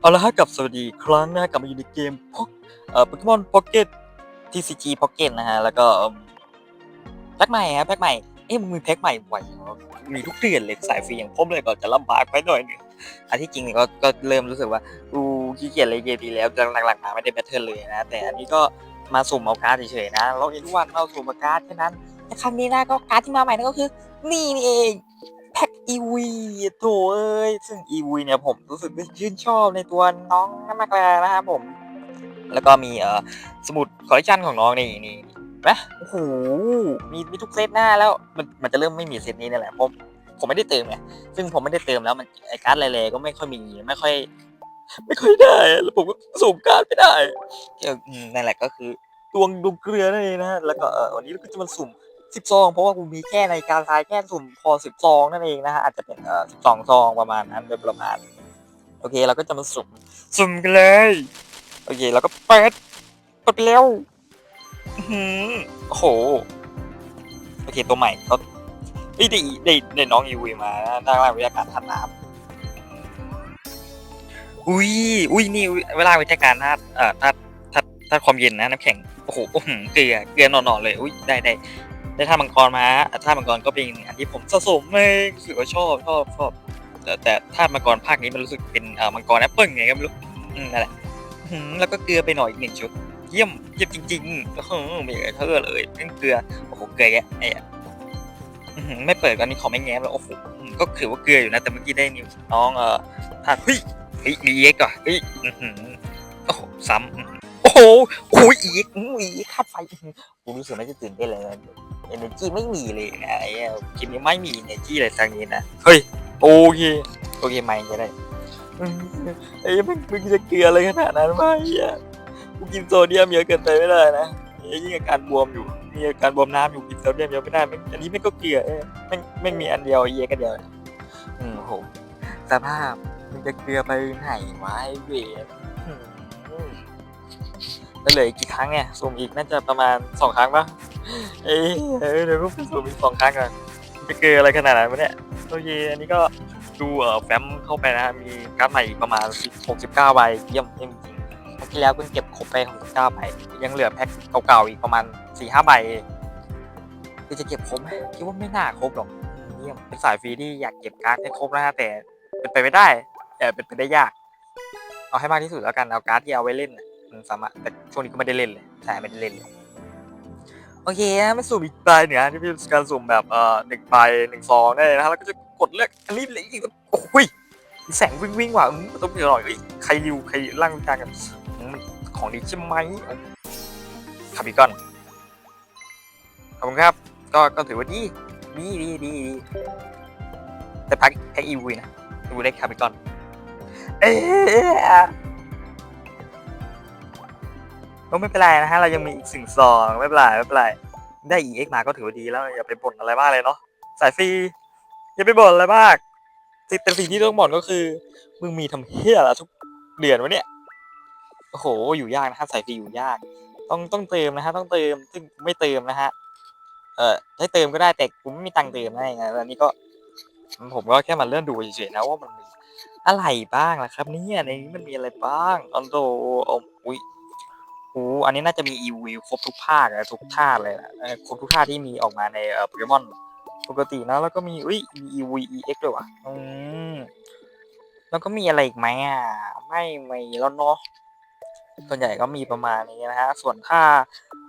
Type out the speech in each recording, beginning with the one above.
เอาละฮะกับสวัสดีครั้งนะฮะกลับมาอยู่ในเกมพ็อกเอ่อโปเกมอนพ็อกเก็ต TCG Pocket นะฮะ แล้วก็แพ็กใหม่ฮะแพ็กใหม่ เอ๊ะมึงมีแพ็กใหม่บ่อยเหรอมีทุกเดือนเลยสายฟรีอย่างผมเลยก็จะลำบากไปหน่อยนึงอันที่จริงเนี่ยก็ก็เริ่มรู้สึกว่ากูขี้เกียจเลยเกมดีแล้วจะหลังๆมาไม่ได้แบทเทิลเลยนะแต่อันนี้ก็มาสุ่มเอาการ์ดเฉยๆนะเราเห็นทุกวันเราสุ่มเอาการ์ดแค่นั้นแต่ครั้งนี้นะก็การ์ดที่มาใหม่นั่นก็คือนี่นี่เอง พ็กอีวีโถเอ้ย ซึ่งอีวีเนี่ยผมรู้สึกชื่นชอบในตัวน้องนั่นมากเลยนะครับผม แล้วก็มีเอ่อสมุดคอลเลคชันของน้องนี่นี่นะโอ้โหมีมีทุกเซตหน้าแล้วมันมันจะเริ่มไม่มีเซตนี้นี่แหละผมผมไม่ได้เติมไงซึ่งผมไม่ได้เติมแล้วมันไอการ์ดแร่ๆก็ไม่ค่อยมีไม่ค่อย ไม่ค่อยได้แล้วผมก็สุ่มการ์ดไม่ได้นั่นแหละก็คือดวงดวงเกลือนั่นเองนะแล้วก็วันนี้เราก็จะมาสุ่ม สิบซองเพราะว่ากูมีแค่ในการทายแค่สุ่มพอสิบซองนั่นเองนะฮะอาจจะเป็นเอ่อสิบสองซองประมาณนั้นโดยประมาณ โอเคเราก็จะมาสุ่มสุ่มกันเลย โอเคเราก็เปิดเปิดไปแล้วหือโอ้โหโอเคตัวใหม่เขาเอ้ได้ได้ได้น้องอีวีมานะได้วิทยาการทัดน้ำอุ้ยอุ้ยนี่เวลาวิทยาการทัดเอ่อทัดทัดทัดความเย็นนะน้ำแข็งโอ้โหเกลือเกลือหน่อๆเลยอุ้ยได้ได้ ได้ท่ามังกรมาท่ามังกรก็เป็นอันที่ผมสะสมเลยรู้สึกว่าชอบชอบชอบแต่แต่ท่ามังกรภาคนี้มันรู้สึกเป็นมังกรแอปเปิ้ลไงก็ไม่รู้นั่นแหละอื้อหือแล้วก็เกลือไปหน่อยอีกหนึ่งชุดเยี่ยมเยี่ยมจริงๆโอ้โหไม่เหลือเท่าเลยเป็นเกลือโอ้โหเกลือแไอ้ไม่เปิดอันนี้ขอไม่แง้มแล้วโอ้โหก็ถือว่าเกลืออยู่นะแต่เมื่อกี้ได้นิวน้องเอ่อท่าเฮ้ยเฮ้ยมีเอ็กอะเฮ้ยโอ้โหซ้ำโอ้โหโอ้ยอีกอุ้ยคาดไฟผมรู้สึกไม่จะตื่นเต้นเลยนะ เอเนจีไม่มีเลยนะไอ้เหี้ยคลินี้ไม่มีเอเนจีอะไรสักนิดนะ เฮ้ย โอเค โอเคไม่จะได้ไอ้มันมึงจะเกลืออะไรขนาดนั้นวะไอ้เหี้ยกูกินโซเดียมเยอะเกินไปไม่ได้นะไอ้ยิ่งอาการบวมอยู่ มีอาการบวมน้ำอยู่กินโซเดียมเยอะไม่ได้แม่งอันนี้ไม่งก็เกลือเอ้ยแม่งแม่งมีอันเดียวเหี้กันเดียวอืมโหสภาพมึงจะเกลือไปไหนวะไอ้เวรแล้วเหลืออีกกี่ครั้งเนี่ยสุ่มอีกน่าจะประมาณสองครั้งปะ เอ้ยเออเดี๋ยวก็ไปสุ่มอีกสองครั้งก่อนจะเกลืออะไรขนาดนั้นวะเนี่ยโอเคอันนี้ก็ดูเอ่อแฟ้มเข้าไปนะฮะมีการ์ดใหม่อีกประมาณ10 69ใบเยี่ยมเยี่ยมจริงครั้งที่แล้วเพิ่งเก็บครบไป69ใบยังเหลือแพ็คเก่าๆอีกประมาณ 4-5ใบคือจะเก็บครบไหมคิดว่าไม่น่าครบหรอกอืมเยี่ยมเป็นสายฟรีที่อยากเก็บการ์ดให้ครบนะฮะแต่เป็นไปไม่ได้แต่เป็นไปได้ยาก เอาให้มากที่สุดแล้วกันเอาการ์ดที่เอาไว้เล่นน่ะมันสามารถแต่ช่วงนี้ก็ไม่ได้เล่นเลยใช่ไม่ได้เล่นเลย โอเคนะมาสุ่มอีกใบหนึ่งนะที่เป็นการสุ่มแบบเอ่อหนึ่งใบหนึ่งซองได้เลยนะแล้วก็จะกดเลือกอันนี้เลยอีกโอ้ยแสงวิ่งวิ่งว่ะต้องมีหน่อยเอ้ยใครริวใครร่างวิจารกันของดีใช่ไหมคาบิกอนขอบคุณครับ ก็ก็ถือว่าดีดีดีดีแต่พักแพ็กอีวีนะอีวีได้คาบิกอนเอ๊ะ ก็ไม่เป็นไรนะฮะเรายังมีอีกสิ่งซองไม่เป็นไรไม่เป็นไรได้ EX มาก็ถือว่าดีแล้วอย่าไปบ่นอะไรมากเลยเนาะสายฟรีอย่าไปบ่นอะไรมากแต่แต่สิ่งที่ต้องบ่นก็คือมึงมีทำเฮียอะไรทุกเดือนวะเนี่ยโอ้โหอยู่ยากนะฮะสายฟรีอยู่ยาก ต้องต้องเติมนะฮะต้องเติมซึ่งไม่เติมนะฮะเออให้เติมก็ได้แต่กูไม่มีตังค์เติมนะไงแล้วอันนี้ก็ ผมก็แค่มาเลื่อนดูเฉยๆนะว่ามันมีอะไรบ้างล่ะครับเนี่ยในนี้มันมีอะไรบ้างอันโตอมอุ้ย โอ้อันนี้น่าจะมี EV ครบทุกภาคเลยทุกท่าเลยนะเออครบทุกท่าที่มีออกมาในเอ่อโปเกมอนปกตินะ แล้วก็มีอุ้ยมี EV EX ด้วยวะอืมแล้วก็มีอะไรอีกไหมอะ ไม่ไม่แล้วเนาะส่วนใหญ่ก็มีประมาณนี้นะฮะ ส่วนถ้า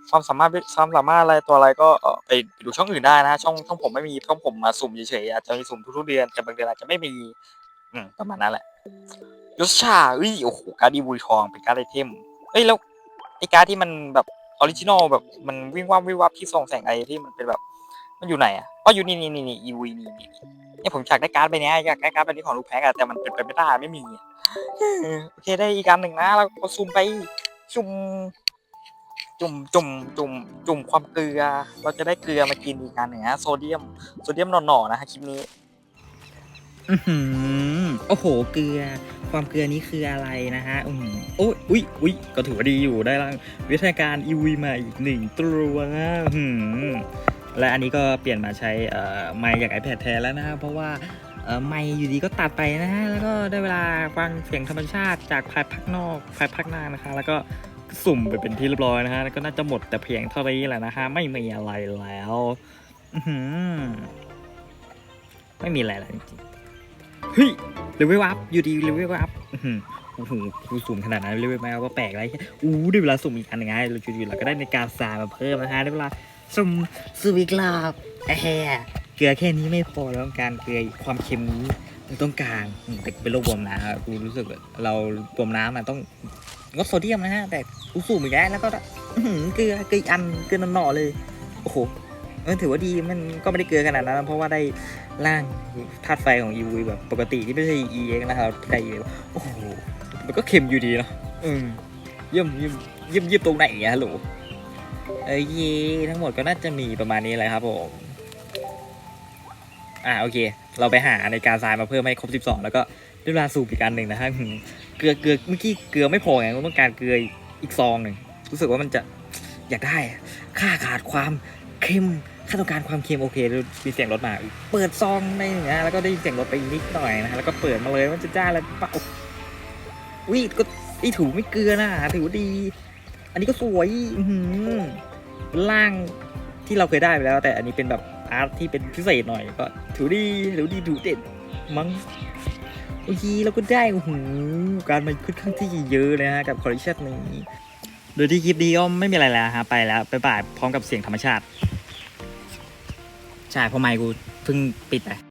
ความสามารถความสามารถอะไรตัวอะไรก็ไปดูช่องอื่นได้นะฮะช่องช่องผมไม่มีช่องผมมาสุ่มเฉยๆอาจจะมีสุ่มทุกๆเดือนแต่บางเดือนอาจจะไม่มี อืมประมาณนั้นแหละยศชาเอ้ยโอ้โหการ์ดอีวูทองเป็นการ์ดไอเทมเอ้ยแล้ว ไอการ์ดที่มันแบบออริจินอลแบบมันวิ่งวับวิ่งวับที่ส่องแสงอะไรที่มันเป็นแบบ มันอยู่ไหนอะอ๋ออยู่นี่นี่นี่นี่อีวีนี่นี่เนี่ยผมอยากได้การ์ดใบเนี้ยอยากได้การ์ดใบนี้ของลูกแพ็กอะแต่มันเป็นไปไม่ได้ไม่มีอะโอเคได้อีกการหนึ่งนะแล้วก็ซูมไปจุ่มจุ่มจุ่มจุ่มจุ่มความเกลือ เราจะได้เกลือมากินอีกการหนึ่งนะโซเดียมโซเดียมหน่อๆนะฮะคลิปนี้ อือหือโอ้โห เกลือ ความเกลือนี้คืออะไรนะฮะอืมโอ้ยอุ้ยอุ้ยก็ถือว่าดีอยู่ได้ร่างวิทยาการอีวีมาอีกหนึ่งตัวนะอืมและอันนี้ก็เปลี่ยนมาใช้เอ่อไมค์จาก iPad แทนแล้วนะ เพราะว่าเออไม่อยู่ดีก็ตัดไปนะฮะ แล้วก็ได้เวลาฟังเสียงธรรมชาติจากภายภาคนอกภายภาคหน้านะคะ แล้วก็สุ่มไปเป็นที่เรียบร้อยนะฮะแล้วก็น่าจะหมดแต่เพียงเท่านี้แหละนะฮะไม่มีอะไรแล้ว อื้อหือไม่มีอะไรแล้วจริง เฮ้ยเลเวลอัพอยู่ดีเลเวลอัพอื้อหือโอ้โหกูสุ่มขนาดนั้นเลเวลอัพก็แปลกไรแค่อู้ได้เวลาสุ่มอีกอันหนึงไงเราจู่ๆเราก็ได้ในการสามาเพิ่มนะฮะได้เวลาสุ่มสุ่มอีกรอบแอะเกลือแค่นี้ไม่พอแล้วต้องการเกลือความเค็มนี้มันต้องการอืมแต่เป็นโรคบวมน้ำอะกูรู้สึกเราบวมน้ำมันต้องงดโซเดียมนะฮะแต่กูสุ่มอีกแล้วแล้วก็อือหือเกลือเกลืออันเกลือหน่อเลยโอ้โห เออถือว่าดีมันก็ไม่ได้เกลือขนาดนั้น เพราะว่าได้ร่างธาตุไฟของ EV แบบปกติที่ไม่ใช่ EX นะครับที่ได้ EX โอ้โหมันก็เค็มอยู่ดีเนาะอืมเยี่ยมเยี่ยมเยี่ยมเยี่ยมตรงไหนอะฮัลโหลเอ้ยเย่ทั้งหมดก็น่าจะมีประมาณนี้เลยครับผมอ่าโอเค เราไปหาในการทรายมาเพิ่มให้ครบ 12 แล้วก็ได้เวลาสูบอีกอันหนึ่งนะฮะอืมเกลือเกลือเมื่อกี้เกลือไม่พอไงต้องการเกลืออีกซองหนึ่งรู้สึกว่ามันจะอยากได้อะค่าขาดความ เค็มค่าต้องการความเค็มโอเคมีเสียงรถมา เปิดซองในอย่างเงี้ยแล้วก็ได้ยินเสียงรถไปนิดหน่อยนะฮะแล้วก็เปิดมาเลยว่าจะจ้าอะไรเปล่าวิก็ไอถูไม่เกลือนะถือว่าดี อันนี้ก็สวยอื้อหือล่างที่เราเคยได้ไปแล้ว แต่อันนี้เป็นแบบอาร์ตที่เป็นพิเศษหน่อยก็ถือดีถือดีดูเด่นมั้งโอ้ยเราก็ได้โอ้โหการมันค่อนข้างที่เยอะเลยฮะกับคอลเลคชันนี้ โดยที่คลิปนี้ก็ไม่มีอะไรแล้วฮะไปแล้วไปบ่ายพร้อมกับเสียงธรรมชาติ ใช่เพราะไมค์กูเพิ่งปิดไป